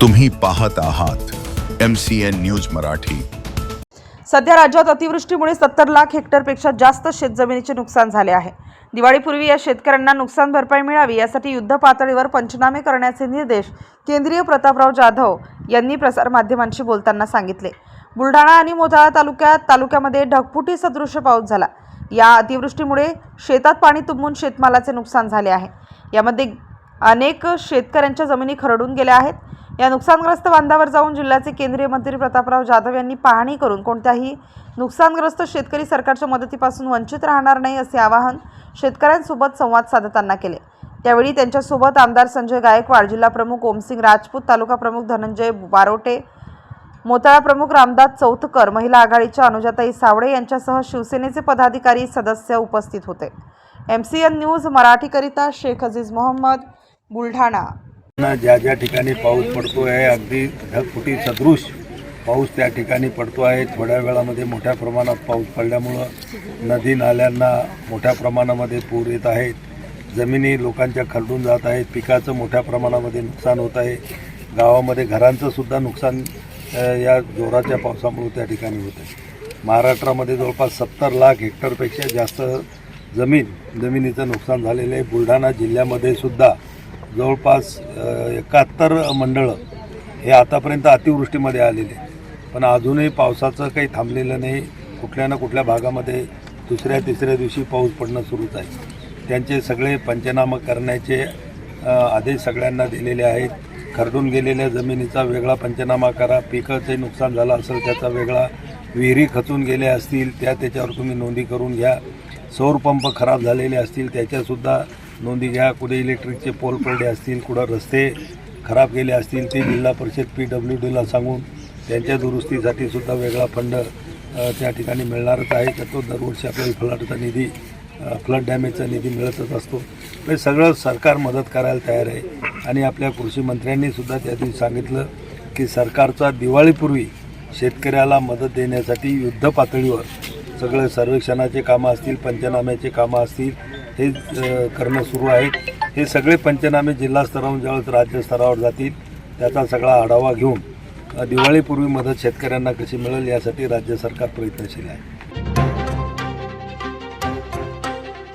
तुम्ही पाहत आहात M C N news Marathi. सध्या राज्यात अतिवृष्टीमुळे सत्तर लाख हेक्टरपेक्षा जास्त शेतजमिनीचे नुकसान झाले आहे. दिवाळीपूर्वी या शेतकऱ्यांना नुकसान भरपाई मिळावी यासाठी युद्ध पातळीवर पंचनामे करण्याचे निर्देश केंद्रीय प्रतापराव जाधव यांनी प्रसारमाध्यमांशी बोलताना सांगितले. बुलढाणा आणि मोताळा तालुक्यात तालुक्यामध्ये ढगफुटी सदृश्य पाऊस झाला. या अतिवृष्टीमुळे शेतात पाणी तुंबून शेतमालाचे नुकसान झाले आहे. यामध्ये अनेक शेतकऱ्यांच्या जमिनी खरडून गेल्या आहेत. या नुकसानग्रस्त बांधावर जाऊन जिल्ह्याचे केंद्रीय मंत्री प्रतापराव जाधव यांनी पाहणी करून कोणत्याही नुकसानग्रस्त शेतकरी सरकारच्या मदतीपासून वंचित राहणार नाही असे आवाहन शेतकऱ्यांसोबत संवाद साधताना केले. त्यावेळी त्यांच्यासोबत आमदार संजय गायकवाड जिल्हा प्रमुख ओमसिंग राजपूत तालुका प्रमुख धनंजय बारोटे मोताळा प्रमुख रामदास चौथकर महिला आघाडीच्या अनुजाताई सावळे यांच्यासह शिवसेनेचे पदाधिकारी सदस्य उपस्थित होते. एम सी एन न्यूज मराठीकरिता शेख अजीज मोहम्मद बुलढाणा. ज्या ज्या ठिकाणी पाऊस पडतो आहे अगदी ढगफुटी सदृश पाऊस त्या ठिकाणी पडतो आहे. थोड्या वेळामध्ये मोठ्या प्रमाणात पाऊस पडल्यामुळं नदी नाल्यांना मोठ्या प्रमाणामध्ये पूर येत आहेत. जमिनी लोकांच्या खरडून जात आहेत. पिकाचं मोठ्या प्रमाणामध्ये नुकसान होत आहे. गावामध्ये घरांचं सुद्धा नुकसान या जोराच्या पावसामुळे त्या ठिकाणी होत आहे. महाराष्ट्रामध्ये जवळपास सत्तर लाख हेक्टरपेक्षा जास्त जमीन जमिनीचं नुकसान झालेलं आहे. बुलढाणा जिल्ह्यामध्ये सुद्धा जवळपास एकाहत्तर मंडळं हे आतापर्यंत अतिवृष्टीमध्ये आलेले पण अजूनही पावसाचं काही थांबलेलं नाही. कुठल्या ना कुठल्या भागामध्ये दुसऱ्या तिसऱ्या दिवशी पाऊस पडणं सुरूच आहे. त्यांचे सगळे पंचनामा करण्याचे आदेश सगळ्यांना दिलेले आहेत. खरडून गेलेल्या जमिनीचा वेगळा पंचनामा करा. पिकाचे नुकसान झालं असेल त्याचा वेगळा विहिरी खचून गेल्या असतील त्या त्याच्यावर तुम्ही नोंदी करून घ्या. सौरपंप खराब झालेले असतील त्याच्यासुद्धा नोंदी घ्या कुठे इलेक्ट्रिकचे पोल पडले असतील कुठं रस्ते खराब गेले असतील ते जिल्हा परिषद पी डब्ल्यू डीला सांगून त्यांच्या दुरुस्तीसाठी सुद्धा वेगळा फंड त्या ठिकाणी मिळणारच आहे. तर तो दरवर्षी आपल्याला फ्लडचा निधी फ्लड डॅमेजचा निधी मिळतच असतो. हे सगळं सरकार मदत करायला तयार आहे. आणि आपल्या कृषी मंत्र्यांनी सुद्धा त्या दिवशी सांगितलं की सरकारचा दिवाळीपूर्वी शेतकऱ्याला मदत देण्यासाठी युद्ध पातळीवर सगळे सर्वेक्षणाचे कामं असतील पंचनाम्याचे कामं असतील हे करणं सुरू आहे. हे सगळे पंचनामे जिल्हा स्तरावरून ज्यावेळेस राज्य स्तरावर जातील त्याचा सगळा आढावा घेऊन दिवाळीपूर्वी मदत शेतकऱ्यांना कशी मिळेल यासाठी राज्य सरकार प्रयत्नशील आहे.